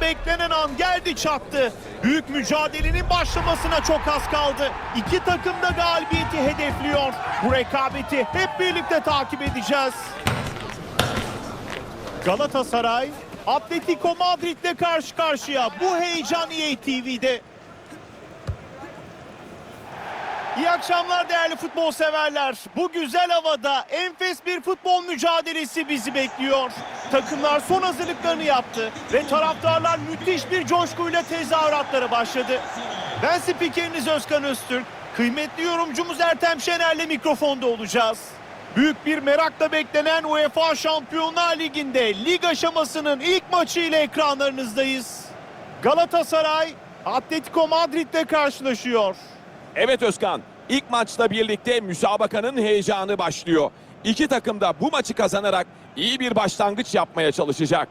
Beklenen an geldi çattı. Büyük mücadelenin başlamasına çok az kaldı. İki takım da galibiyeti hedefliyor. Bu rekabeti hep birlikte takip edeceğiz. Galatasaray, Atletico Madrid'le karşı karşıya. Bu heyecan EA TV'de. İyi akşamlar değerli futbol severler. Bu güzel havada enfes bir futbol mücadelesi bizi bekliyor. Takımlar son hazırlıklarını yaptı ve taraftarlar müthiş bir coşkuyla tezahüratlara başladı. Ben spikeriniz Özkan Öztürk. Kıymetli yorumcumuz Ertem Şener'le mikrofonda olacağız. Büyük bir merakla beklenen UEFA Şampiyonlar Ligi'nde lig aşamasının ilk maçı ile ekranlarınızdayız. Galatasaray Atletico Madrid'le karşılaşıyor. Evet Özkan, ilk maçla birlikte müsabakanın heyecanı başlıyor. İki takım da bu maçı kazanarak iyi bir başlangıç yapmaya çalışacak.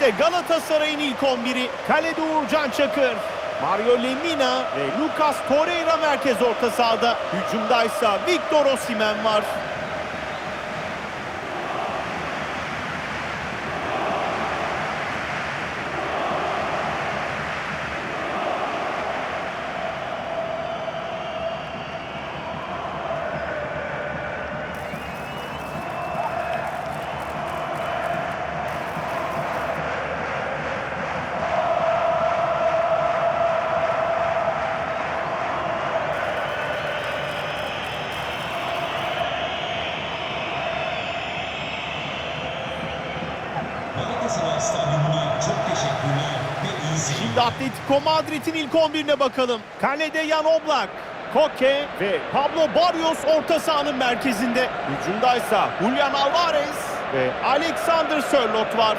İşte Galatasaray'ın ilk 11'i. Kalede Uğurcan Çakır. Mario Lemina ve Lucas Torreira merkez orta sahada. Hücumdaysa Victor Osimhen var. Şimdi Atletico Madrid'in ilk 11'ine bakalım. Kalede Jan Oblak, Koke ve Pablo Barrios orta sahanın merkezinde. Hücumdaysa Julian Alvarez ve Alexander Sörloth var.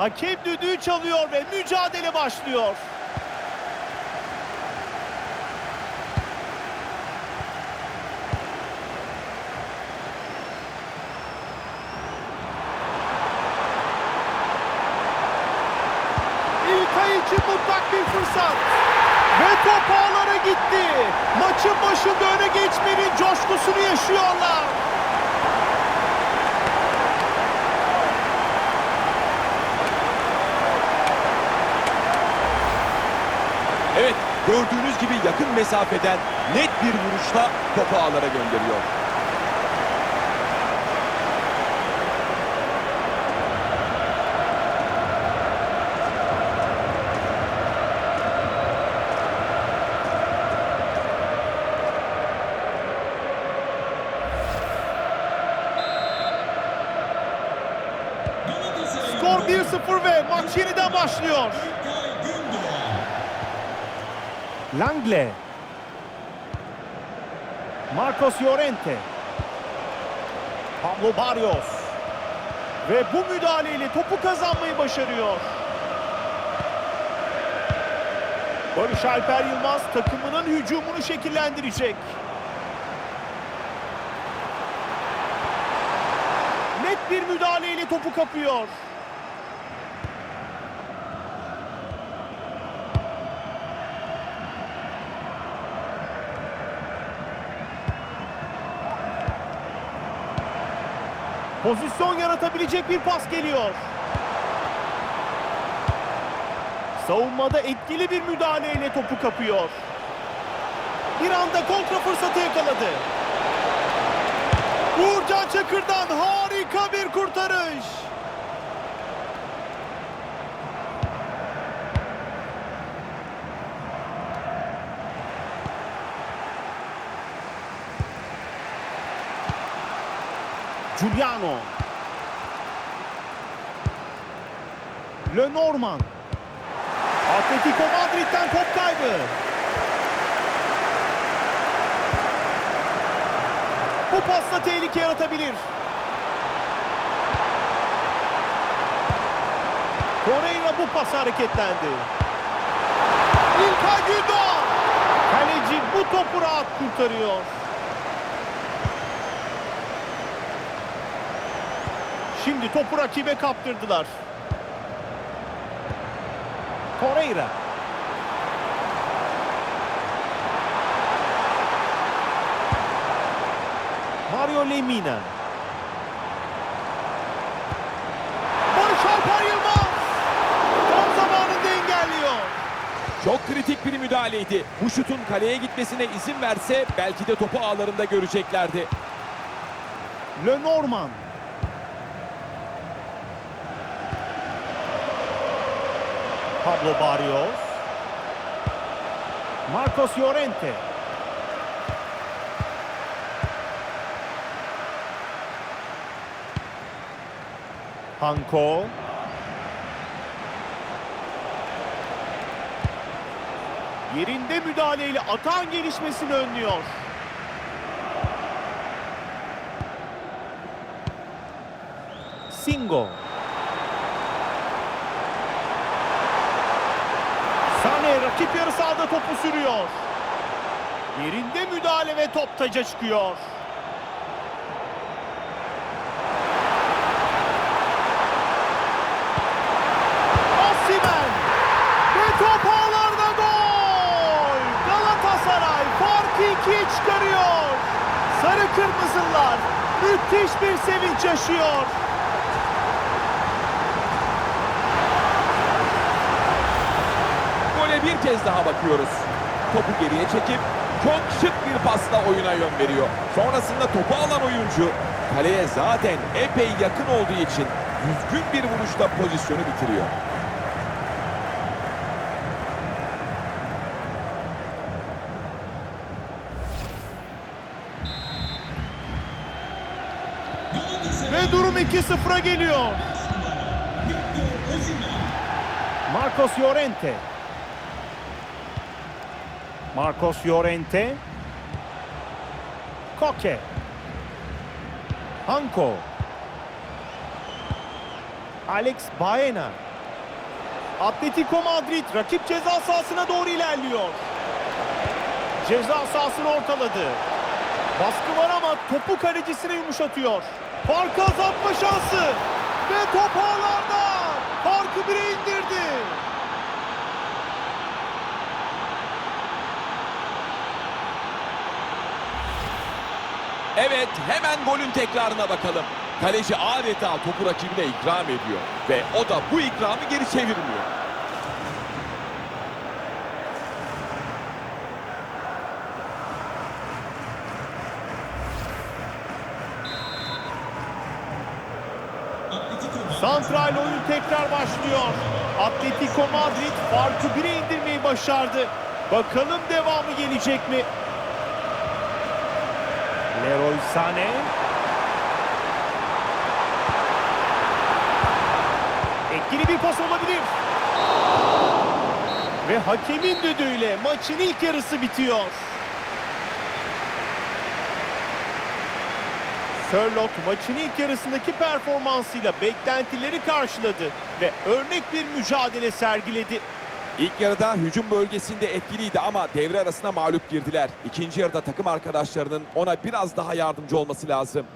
Hakem düdüğü çalıyor ve mücadele başlıyor. İlkay için mutlak bir fırsat. Ve top ağlara gitti. Maçın başında öne geçmenin coşkusunu yaşıyorlar. Evet, gördüğünüz gibi yakın mesafeden net bir vuruşla topu ağlara gönderiyor. Skor 1-0 ve maç yeniden başlıyor. Langle. Marcos Llorente. Pablo Barrios. Ve bu müdahaleyle topu kazanmayı başarıyor. Barış Alper Yılmaz takımının hücumunu şekillendirecek. Net bir müdahaleyle topu kapıyor. Pozisyon yaratabilecek bir pas geliyor. Savunmada etkili bir müdahaleyle topu kapıyor. Bir anda kontra fırsatı yakaladı. Uğurcan Çakır'dan harika bir kurtarış. Giuliano. Lenormand. Atletico Madrid'den top kaybı. Bu pasla tehlike yaratabilir. Torreira bu pas hareketlendi. İlkay Gündoğan. Kaleci bu topu rahat kurtarıyor. Şimdi topu rakibe kaptırdılar. Torreira. Mario Lemina. Barış Alper Yılmaz. Tam zamanında engelliyor. Çok kritik bir müdahaleydi. Bu şutun kaleye gitmesine izin verse belki de topu ağlarında göreceklerdi. Lenormand. Pablo Barrios. Marcos Llorente. Hanko. Yerinde müdahaleyle atan gelişmesini önlüyor. Singo. Sane rakip yarı sahada topu sürüyor. Yerinde müdahale ve top taca çıkıyor. Osimhen ve top gol. Galatasaray farkı çıkarıyor. Sarı kırmızılar müthiş bir sevinç yaşıyor. Kez daha bakıyoruz. Topu geriye çekip çok şık bir pasla oyuna yön veriyor. Sonrasında topu alan oyuncu kaleye zaten epey yakın olduğu için düzgün bir vuruşla pozisyonu bitiriyor. Ve durum 2-0'a geliyor. Marcos Llorente. Marcos Llorente. Koke. Hanko. Alex Baena. Atletico Madrid rakip ceza sahasına doğru ilerliyor. Ceza sahasını ortaladı. Baskı var ama topu kalecisine yumuşatıyor. Farkı azaltma şansı. Ve top ağlarda. Farkı bire indirdi. Evet hemen golün tekrarına bakalım. Kaleci adeta topu rakibine ikram ediyor. Ve o da bu ikramı geri çevirmiyor. Santral oyun tekrar başlıyor. Atletico Madrid farkı 1'e indirmeyi başardı. Bakalım devamı gelecek mi? Sané. Etkili bir pas olabilir. Ve hakemin düdüğüyle maçın ilk yarısı bitiyor. Sörlot maçın ilk yarısındaki performansıyla beklentileri karşıladı ve örnek bir mücadele sergiledi. İlk yarıda hücum bölgesinde etkiliydi ama devre arasına mağlup girdiler. İkinci yarıda takım arkadaşlarının ona biraz daha yardımcı olması lazım.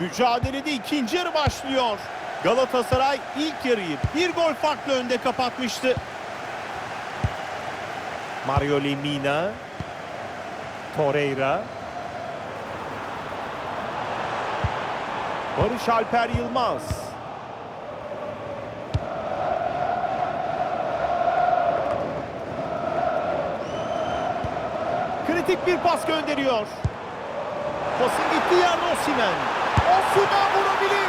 Mücadelede ikinci yarı başlıyor. Galatasaray ilk yarıyı bir gol farklı önde kapatmıştı. Mario Lemina, Torreira, Barış Alper Yılmaz. Kritik bir pas gönderiyor. Pasın gittiği yerde Osimhen. Osimhen vurabilir.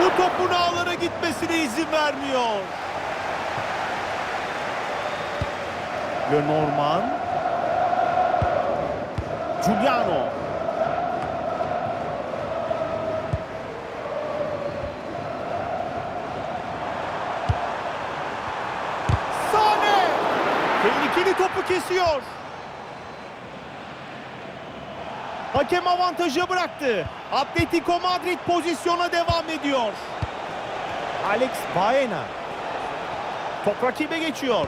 Bu topun ağlara gitmesine izin vermiyor. Lenormand. Giuliano. Kesiyor. Hakem avantajı bıraktı. Atletico Madrid pozisyona devam ediyor. Alex Baena. Top rakibe geçiyor.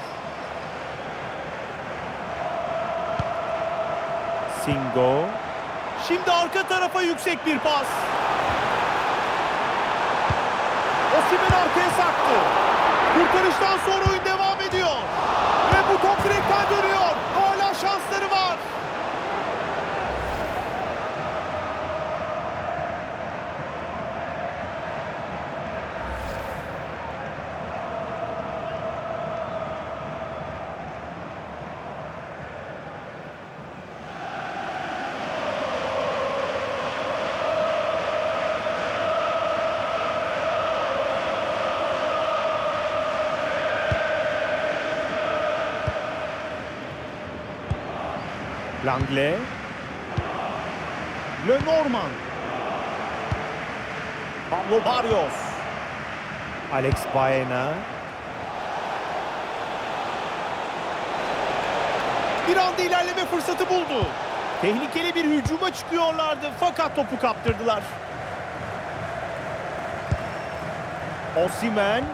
Singo. Şimdi arka tarafa yüksek bir pas. Osimhen arkaya saktı. Kurtarıştan sonra oyun devam ediyor. Ve bu top direkten dönüyor. Hala şansları var. Langley. Lenormand. Pablo Barrios. Alex Baena. Bir anda ilerleme fırsatı buldu. Tehlikeli bir hücuma çıkıyorlardı fakat topu kaptırdılar. Osimhen.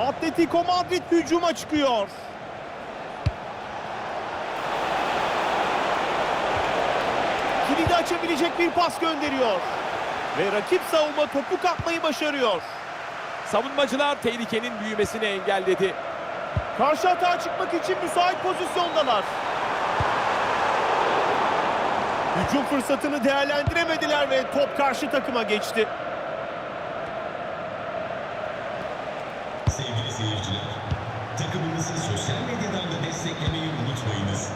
Atletico Madrid hücuma çıkıyor. Kilidi açabilecek bir pas gönderiyor. Ve rakip savunma topu kapmayı başarıyor. Savunmacılar tehlikenin büyümesini engelledi. Karşı hata çıkmak için müsait pozisyondalar. Hücum fırsatını değerlendiremediler ve top karşı takıma geçti. Seyirciler, takımımızı sosyal medyadan da desteklemeyi unutmayınız.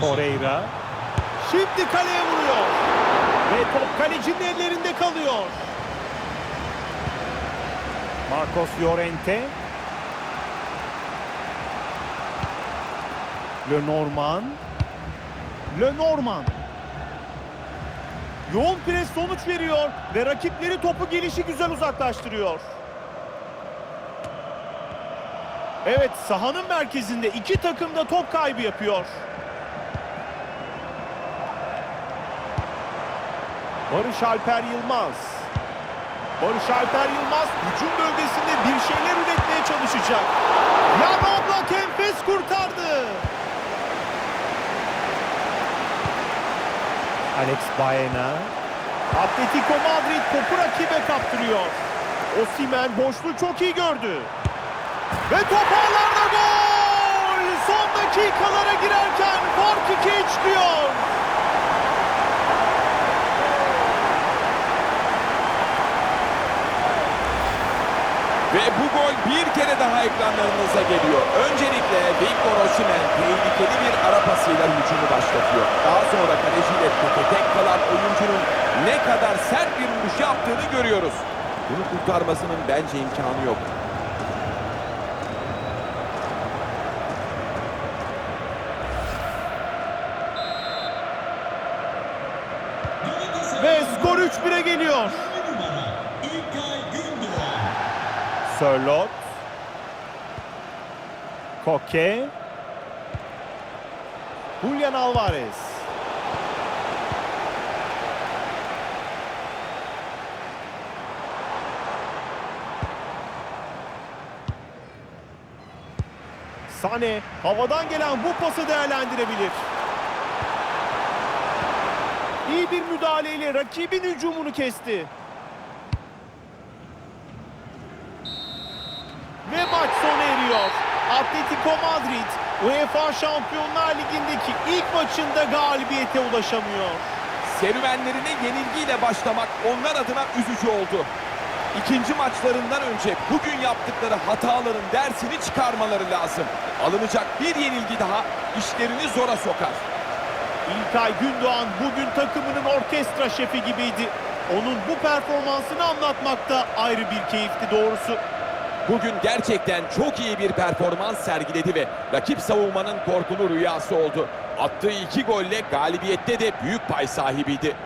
Torreira. Şimdi kaleye vuruyor. Ve top kalecinin ellerinde kalıyor. Marcos Llorente. Lenormand. Lenormand. Yoğun pres sonuç veriyor ve rakipleri topu gelişi güzel uzaklaştırıyor. Evet sahanın merkezinde iki takım da top kaybı yapıyor. Barış Alper Yılmaz. Barış Alper Yılmaz hücum bölgesinde bir şeyler üretmeye çalışacak. Jan Oblak enfes kurtardı. Alex Baena. Atletico Madrid topu rakibe kaptırıyor. Osimhen boşluğu çok iyi gördü. Ve top ağlarda gol! Son dakikalara girerken fark 2'ye çıkıyor. Ve bu gol bir kere daha ekranlarınıza geliyor. Öncelikle Victor Osimhen tehlikeli bir ara pasıyla hücumu başlatıyor. Daha sonra kaleciyle teke tek kalan oyuncunun ne kadar sert bir vuruş yaptığını görüyoruz. Bunu kurtarmasının bence imkanı yok. 1'e geliyor. Sörlot. Koke. Julian Alvarez. Sane havadan gelen bu pası değerlendirebilir. İyi bir müdahaleyle rakibin hücumunu kesti. Ve maç sona eriyor. Atletico Madrid UEFA Şampiyonlar Ligi'ndeki ilk maçında galibiyete ulaşamıyor. Serüvenlerine yenilgiyle başlamak onlar adına üzücü oldu. İkinci maçlarından önce bugün yaptıkları hataların dersini çıkarmaları lazım. Alınacak bir yenilgi daha işlerini zora sokar. İlkay Gündoğan bugün takımının orkestra şefi gibiydi. Onun bu performansını anlatmak da ayrı bir keyifti doğrusu. bugün gerçekten çok iyi bir performans sergiledi ve rakip savunmanın korkulu rüyası oldu. Attığı iki golle galibiyette de büyük pay sahibiydi.